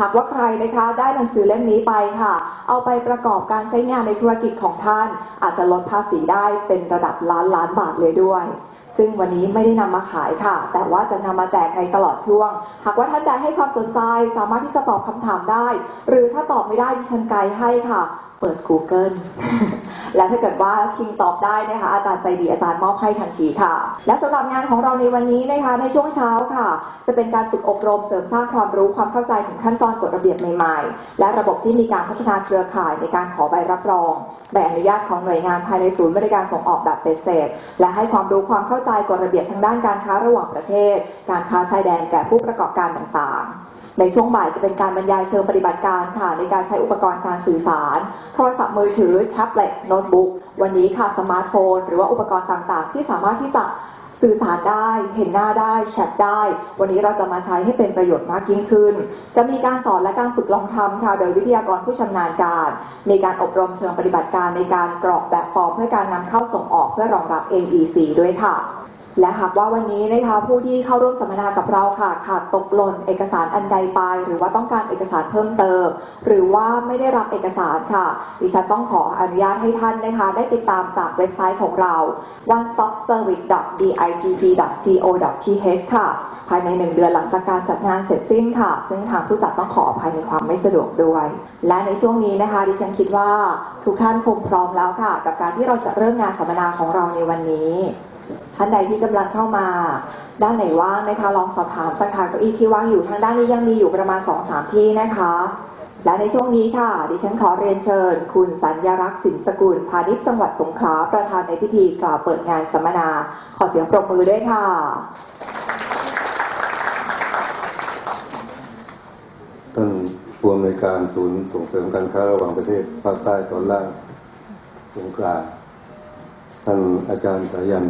หากว่าใครนะคะได้หนังสือเล่มนี้ไปค่ะ เอาไปประกอบการใช้งานในธุรกิจของท่าน อาจจะลดภาษีได้เป็นระดับล้านล้านบาทเลยด้วย ซึ่งวันนี้ไม่ได้นำมาขายค่ะ แต่ว่าจะนำมาแจกในตลอดช่วง หากว่าท่านใดให้ความสนใจสามารถที่จะตอบคำถามได้ หรือถ้าตอบไม่ได้ดิฉันไกด์ให้ค่ะ เปิด Google และถ้าเกิดว่าชิงตอบได้นะคะ อาจารย์ใจดีอาจารย์มอบให้ทันทีค่ะ และสำหรับงานของเราในวันนี้นะคะ ในช่วงเช้าค่ะ จะเป็นการฝึกอบรมเสริมสร้างความรู้ความเข้าใจถึงขั้นตอนกฎระเบียบใหม่ๆ และระบบที่มีการพัฒนาเครือข่ายในการขอใบรับรองใบอนุญาตของหน่วยงานภายในศูนย์บริการส่งออกแบบเป็นเศษและให้ความรู้ความเข้าใจกฎระเบียบทางด้านการค้าระหว่างประเทศ การค้าชายแดนแก่ผู้ประกอบการต่างๆ ในช่วงบ่ายจะเป็นการบรรยายเชิงปฏิบัติการค่ะในการใช้อุปกรณ์การสื่อสาร โทรศัพท์มือถือ แท็บเล็ตโน้ตบุ๊ก วันนี้ค่ะสมาร์ทโฟน หรือว่าอุปกรณ์ต่างๆ ที่สามารถที่จะสื่อสารได้ เห็นหน้าได้ แชทได้ วันนี้เราจะมาใช้ให้เป็นประโยชน์มากยิ่งขึ้น จะมีการสอนและการฝึกลองทำค่ะ โดยวิทยากรผู้ชำนาญการ มีการอบรมเชิงปฏิบัติการในการกรอกแบบฟอร์มเพื่อการนำเข้าส่งออกเพื่อรองรับ NEC ด้วยค่ะ และหากว่าวันนี้นะคะผู้ที่เข้าร่วมสัมมนากับเราค่ะขาดตกหล่นเอกสารอันใดไป หรือว่าต้องการเอกสารเพิ่มเติม หรือว่าไม่ได้รับเอกสารค่ะดิฉันต้องขออนุญาตให้ท่านนะคะได้ติดตามจากเว็บไซต์ของเรา onestopservice.ditp.go.th ค่ะภายในหนึ่งเดือนหลังจากการจัดงานเสร็จสิ้นค่ะ ซึ่งทางผู้จัดต้องขออภัยในความไม่สะดวกด้วย และในช่วงนี้นะคะ ดิฉันคิดว่าทุกท่านคงพร้อมแล้วค่ะ กับการที่เราจะเริ่มงานสัมมนาของเราในวันนี้ ท่านใดที่กำลังเข้ามาด้านไหนว่างนะคะลองสอบถามจากทางเก้าอี้ที่ว่างอยู่ทางด้านนี้ยังมีอยู่ประมาณ2อสามที่นะคะ และในช่วงนี้ค่ะ ดิฉันขอเรียนเชิญ คุณสัญญรักษ์สินสกุลพาณิชย์จังหวัดสงขลาประธานในพิธีกล่าวเปิดงานสัมมนา ขอเสียงปรบมือด้วยค่ะท่านผู้อำนวยการศูนย์ส่งเสริมการค้าระหว่างประเทศภาคใต้ตอนล่างสงขลาท่านอาจารย์สายัน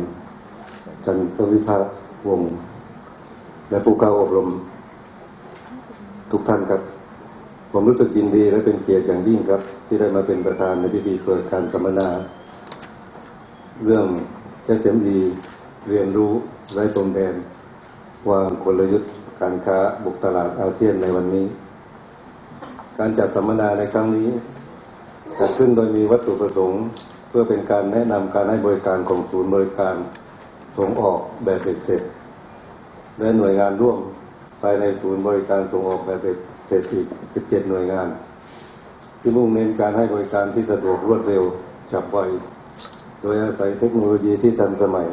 จันทวิภาควงศ์และผู้เข้าอบรมทุกท่านครับ ผมรู้สึกยินดีและเป็นเกียรติอย่างยิ่งครับ ที่ได้มาเป็นประธานในพิธีเปิดการสัมมนา เรื่อง SME เรียนรู้ไร้ตรงแดนวางกลยุทธ์การค้าบุกตลาดอาเซียนในวันนี้ การจัดสัมมนาในครั้งนี้จัดขึ้นโดยมีวัตถุประสงค์ เพื่อเป็นการแนะนำการให้บริการของศูนย์บริการ ส่งออกแบบเบ็ดเสร็จ และหน่วยงานร่วมภายในศูนย์บริการส่งออกแบบเบ็ดเสร็จอีก 17 หน่วยงาน ที่มุ่งเน้นการให้บริการที่สะดวกรวดเร็วฉับไวโดยอาศัยเทคโนโลยีที่ทันสมัย